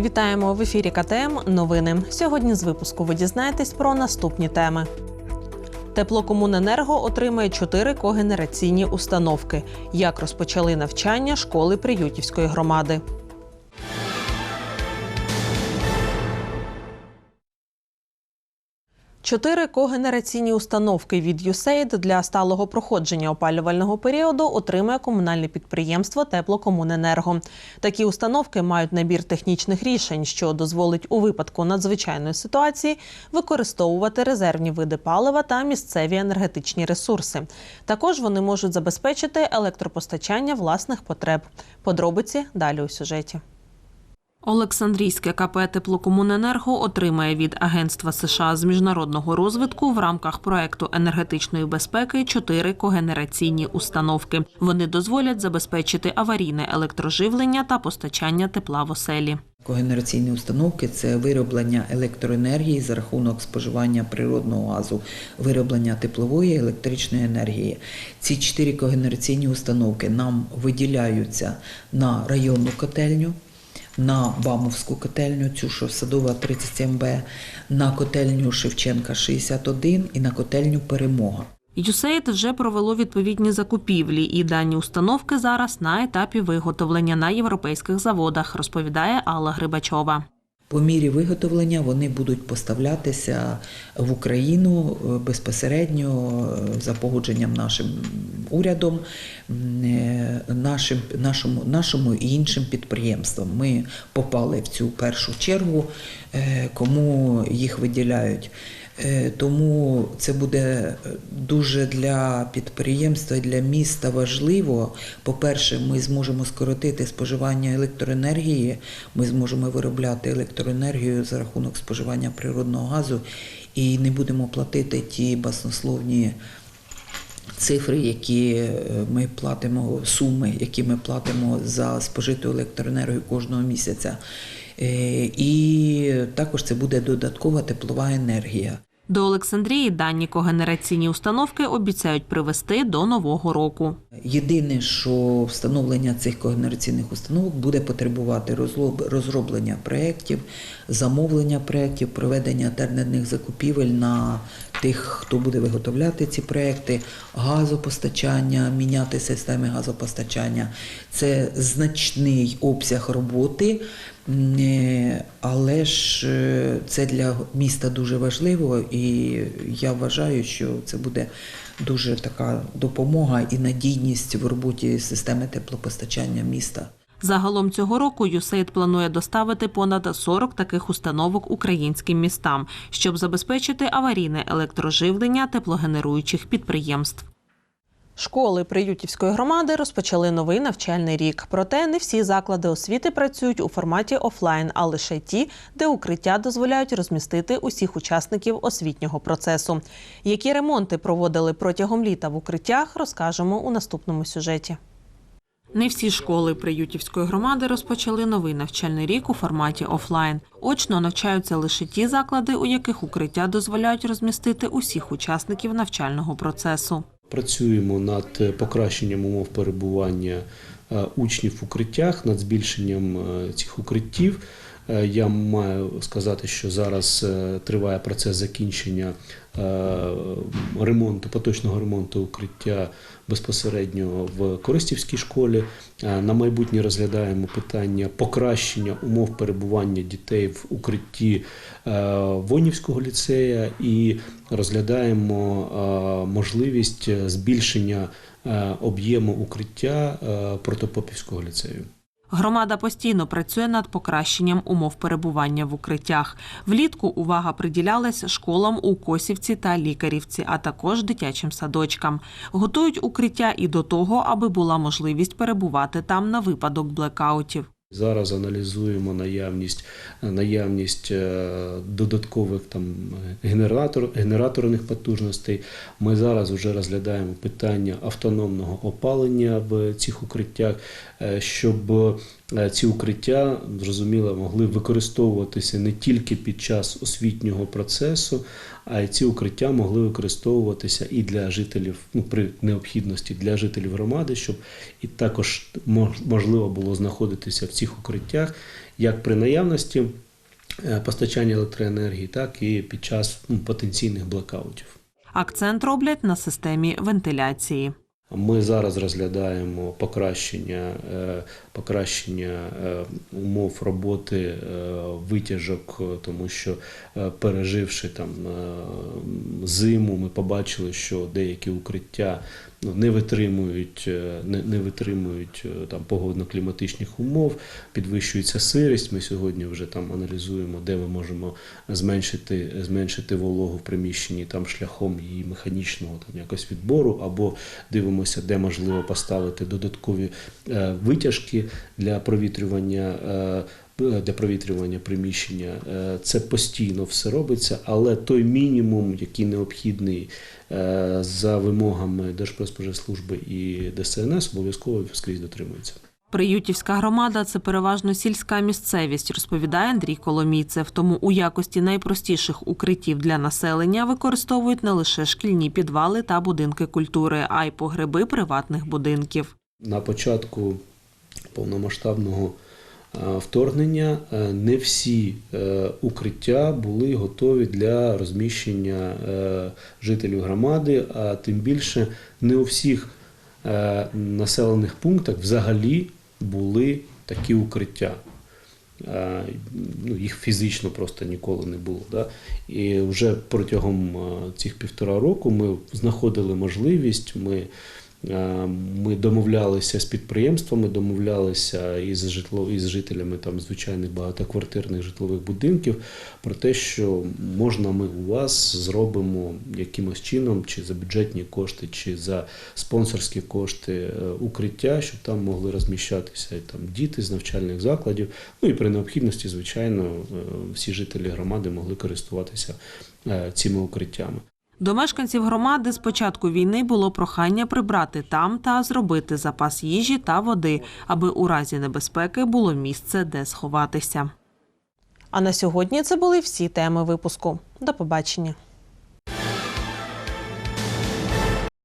Вітаємо в ефірі КТМ. Новини. Сьогодні з випуску ви дізнаєтесь про наступні теми. Теплокомуненерго отримає чотири когенераційні установки. Як розпочали навчання школи Приютівської громади. Чотири когенераційні установки від USAID для сталого проходження опалювального періоду отримає комунальне підприємство Теплокомуненерго. Такі установки мають набір технічних рішень, що дозволить у випадку надзвичайної ситуації використовувати резервні види палива та місцеві енергетичні ресурси. Також вони можуть забезпечити електропостачання власних потреб. Подробиці далі у сюжеті. Олександрійське КП Теплокомуненерго отримає від Агентства США з міжнародного розвитку в рамках проекту енергетичної безпеки чотири когенераційні установки. Вони дозволять забезпечити аварійне електроживлення та постачання тепла в оселі. Когенераційні установки це вироблення електроенергії за рахунок споживання природного газу, вироблення теплової електричної енергії. Ці чотири когенераційні установки нам виділяються на районну котельню. На Бамовську котельню, цю що садова 37Б, на котельню Шевченка 61 і на котельню Перемога. ЮСЕЙД вже провело відповідні закупівлі, і дані установки зараз на етапі виготовлення на європейських заводах, розповідає Алла Грибачова. По мірі виготовлення вони будуть поставлятися в Україну е, безпосередньо е, за погодженням нашим урядом, е, нашим, нашому, нашому і іншим підприємствам. Ми попали в цю першу чергу, кому їх виділяють. Е, Тому це буде дуже для підприємства для міста важливо. По-перше, ми зможемо скоротити споживання електроенергії, ми зможемо виробляти електроенергію за рахунок споживання природного газу і не будемо платити ті баснословні цифри, які е, ми платимо, суми, які ми платимо за спожиту електроенергію кожного місяця. Е, І також це буде додаткова теплова енергія. До Олександрії дані когенераційні установки обіцяють привезти до нового року. Єдине, що встановлення цих когенераційних установок буде потребувати розроблення проєктів, замовлення проєктів, проведення тендерних закупівель на тих, хто буде виготовляти ці проєкти, газопостачання, міняти системи газопостачання. Це значний обсяг роботи, але ж е, це для міста дуже важливо, і я вважаю, що це буде дуже така допомога і надійність в роботі системи теплопостачання міста. Загалом цього року ЮСЕЙД планує доставити понад 40 таких установок українським містам, щоб забезпечити аварійне електроживлення теплогенеруючих підприємств. Школи Приютівської громади розпочали новий навчальний рік. Проте не всі заклади освіти працюють у форматі офлайн, а лише ті, де укриття дозволяють розмістити усіх учасників освітнього процесу. Які ремонти проводили протягом літа в укриттях, розкажемо у наступному сюжеті. Не всі школи Приютівської громади розпочали новий навчальний рік у форматі офлайн. Очно навчаються лише ті заклади, у яких укриття дозволяють розмістити усіх учасників навчального процесу. Працюємо над е, покращенням умов перебування е, учнів в укриттях, над збільшенням е, цих укриттів. Е, Я маю сказати, що зараз е, триває процес закінчення е, ремонту, поточного ремонту укриття безпосередньо в Користівській школі. На майбутнє розглядаємо питання покращення умов перебування дітей в укритті Вонівського ліцея і розглядаємо можливість збільшення об'єму укриття Протопопівського ліцею. Громада постійно працює над покращенням умов перебування в укриттях. Влітку увага приділялась школам у Косівці та Лікарівці, а також дитячим садочкам. Готують укриття і до того, аби була можливість перебувати там на випадок блекаутів. Зараз аналізуємо наявність, наявність е, додаткових там генератор, генераторних потужностей. Ми зараз вже розглядаємо питання автономного опалення в цих укриттях, е, щоб е, ці укриття зрозуміло могли використовуватися не тільки під час освітнього процесу, а й ці укриття могли використовуватися і для жителів ну, при необхідності для жителів громади, щоб і також можливо було знаходитися в цих укриттях як при наявності е, постачання електроенергії, так і під час ну, потенційних блекаутів. Акцент роблять на системі вентиляції. Ми зараз розглядаємо покращення, е, покращення е, умов роботи е, витяжок, е, тому що переживши там зиму, ми побачили, що деякі укриття ну, не витримують, не, витримують там погодно-кліматичних умов, підвищується сирість. Ми сьогодні вже там аналізуємо, де ми можемо зменшити, зменшити вологу в приміщенні там шляхом її механічного там якось відбору, або дивимося, де можливо поставити додаткові е, для провітрювання. е, для провітрювання приміщення Е, це постійно все робиться, але той мінімум, який необхідний е, за вимогами Держпродспоживслужби і ДСНС, обов'язково скрізь дотримується. Приютівська громада це переважно сільська місцевість, розповідає Андрій Коломійцев. Тому у якості найпростіших укриттів для населення використовують не лише шкільні підвали та будинки культури, а й погреби приватних будинків. На початку повномасштабного е, вторгнення е, не всі е, укриття були готові для розміщення жителів громади, а тим більше не у всіх населених пунктах взагалі були такі укриття. Ну, їх фізично просто ніколи не було. Да? І вже протягом цих півтора року ми знаходили можливість. Ми Ми домовлялися з підприємствами, домовлялися із житло із жителями там звичайних багатоквартирних житлових будинків про те, що можна ми у вас зробимо якимось чином, чи за бюджетні кошти, чи за спонсорські кошти е, укриття, щоб там могли розміщатися там діти з навчальних закладів. Ну і при необхідності, звичайно, е, всі жителі громади могли користуватися е, цими укриттями. До мешканців громади з початку війни було прохання прибрати там та зробити запас їжі та води, аби у разі небезпеки було місце, де сховатися. А на сьогодні це були всі теми випуску. До побачення.